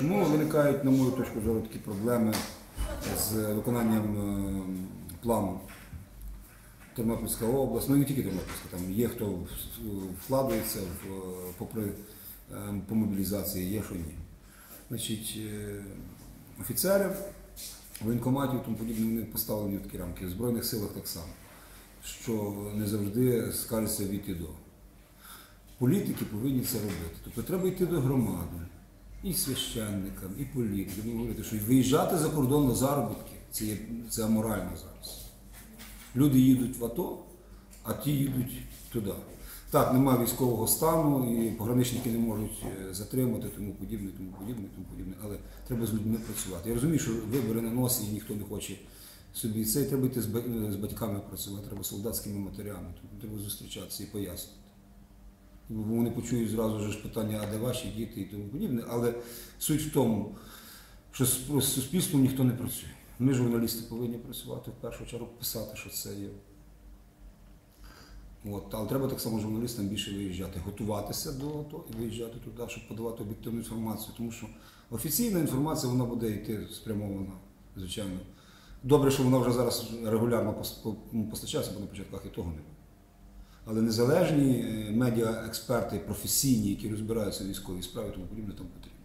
Чому виникають, на мою точку зору, такі проблеми з виконанням е, плану? Тернопільська область, ну не тільки Тернопільська, там є хто вкладається в, е, попри е, по мобілізації, є що ні. Значить, офіцери воєнкоматів тому подібне вони поставлені в такі рамки. В Збройних силах так само, що не завжди скажеться від і до. Політики повинні це робити. Тобто треба йти до громади, і священникам, і політикам, і говорити, що виїжджати за кордон на заробітки це, є, це аморально зараз. Люди їдуть в АТО, а ті їдуть туди. Так, немає військового стану, і пограничники не можуть е, затримати, тому подібне, тому подібне, тому подібне. Але треба з людьми працювати. Я розумію, що вибори на носі і ніхто не хоче собі це. Треба йти з з батьками працювати, треба солдатськими матерями. Тому треба зустрічатися і пояснити. Бо вони почують зразу ж питання, а де ваші діти і тому подібне. Але суть в тому, що з суспільством ніхто не працює. Ми, журналісти, повинні працювати в першу чергу, писати, що це є. От, але треба так само журналістам більше виїжджати, готуватися до того і виїжджати туди, щоб подавати об'єктивну інформацію. Тому що офіційна інформація вона буде йти спрямована, звичайно. Добре, що вона вже зараз регулярно ну, постачається, бо на початках і того не було. Але незалежні е, медіаексперти, професійні, які розбираються в військовій справі, тому подібне там потрібно.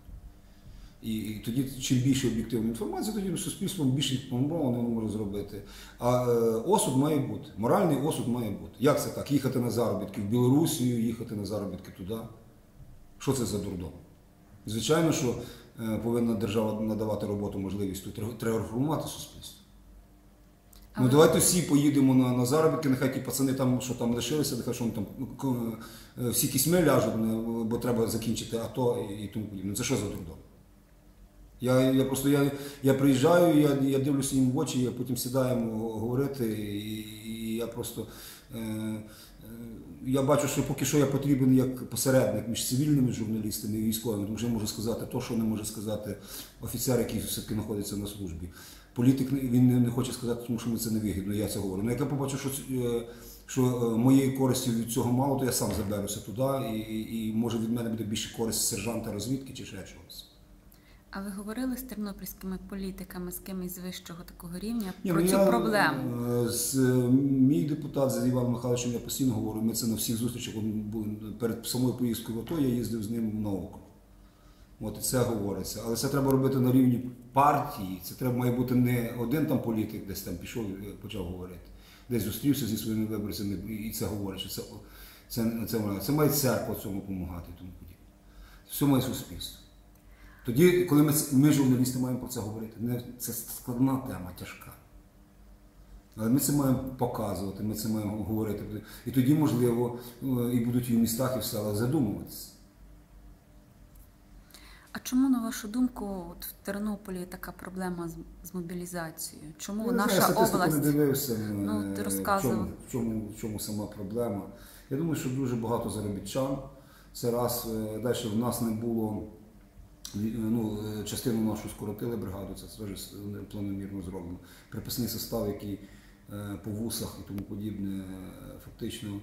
І, і тоді, чим більше об'єктивної інформації, тоді суспільством більше допомоги воно може зробити. А е, осуд має бути, моральний осуд має бути. Як це так? Їхати на заробітки в Білорусію, їхати на заробітки туди. Що це за дурдом? Звичайно, що е, повинна держава надавати роботу можливість тут. Реформувати суспільство. Ну давайте всі поїдемо на, на заробітки, нехай ті пацани там, що там лишилися, нехай що вони там ну, е, всі кисьми ляжуть, бо треба закінчити АТО і, і тому подібне. Це що за дурдом? Я, я просто я, я приїжджаю, я, я дивлюся їм в очі, я потім сідаємо говорити, і, і я просто е, е, я бачу, що поки що я потрібен як посередник між цивільними журналістами і військовими, тому що я можу сказати те, що не може сказати офіцер, який все-таки знаходиться на службі. Політик він не, хоче сказати, тому що мені це не вигідно, я це говорю. Ну, як я побачу, що, е, що е, моєї користі від цього мало, то я сам заберуся туди, і, і, і може від мене буде більше користь сержанта розвідки чи ще чогось. А ви говорили з тернопільськими політиками, з кимось з вищого такого рівня Ні, про ну, цю я, проблему? е, З, мій депутат з Іваном Михайловичем я постійно говорю. Ми це на всіх зустрічах були перед самою поїздкою в АТО, я їздив з ним на око. От це говориться. Але це треба робити на рівні партії. Це треба має бути не один там політик, десь там пішов і почав говорити. Десь зустрівся зі своїми виборцями і це говорить, що це, це, це, має- це має церква цьому допомагати тому подібне. Все має суспільство. Тоді, коли ми, ми журналісти, маємо про це говорити, це складна тема, тяжка. Але ми це маємо показувати, ми це маємо говорити. І тоді, можливо, е, і будуть і в містах, і в селах задумуватися. А чому, на вашу думку, от в Тернополі така проблема з, з мобілізацією? Чому Я наша знаю, область? не дивився, Ну, е, ти в, розказував. чому, в, чому, в чому сама проблема. Я думаю, що дуже багато заробітчан. Це раз е, далі в нас не було. е, Ну, частину нашу скоротили бригаду, це теж планомірно зроблено. Приписний состав, який по вусах і тому подібне, фактично.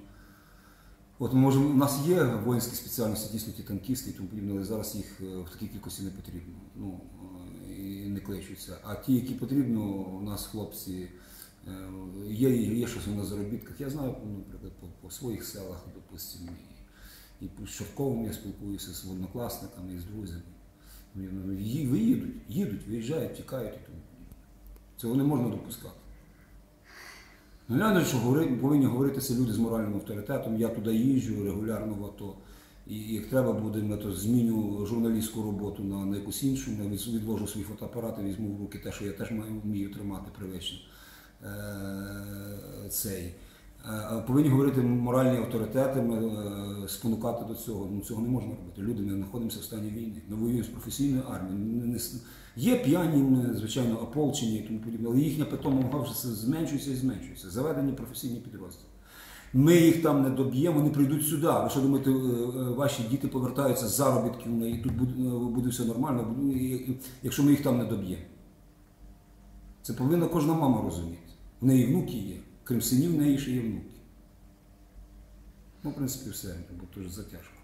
От може, у нас є воїнські спеціальності, дійсно ті танкісти і тому подібне, але зараз їх е, в такій кількості не потрібно. Ну, е, і не кличуться. А ті, які потрібно, у нас хлопці е, є, є щось на заробітках. Я знаю, ну, наприклад, по, по своїх селах, допустимо, і, і по Шовковому я спілкуюся з однокласниками і з друзями. Ну, ну, ї- Виїдуть, їдуть, виїжджають, тікають і тому. Цього не можна допускати. Ну, реально, що говори- повинні говоритися люди з моральним авторитетом. Я туди їжджу регулярно в АТО. І як треба буде, я то зміню журналістську роботу на, на якусь іншу, я відвожу свій фотоапарат і візьму в руки те, що я теж маю вмію тримати привично. Е, цей. Е, Повинні говорити моральні авторитети, е, спонукати до цього. Ну цього не можна робити. Люди ми знаходимося в стані війни. Ми воюємо з професійною армією. Є п'яні, звичайно, ополчені і тому подібне, але їхня питома вага вже зменшується і зменшується. Заведені професійні підрозділи. Ми їх там не доб'ємо, вони прийдуть сюди. Ви що думаєте, е, ваші діти повертаються з заробітків, і тут буде, все нормально, і- якщо ми їх там не доб'ємо. Це повинна кожна мама розуміти. В неї внуки є, крім синів, неї ще є внуки. Ну, в принципі, все, бо дуже затяжко.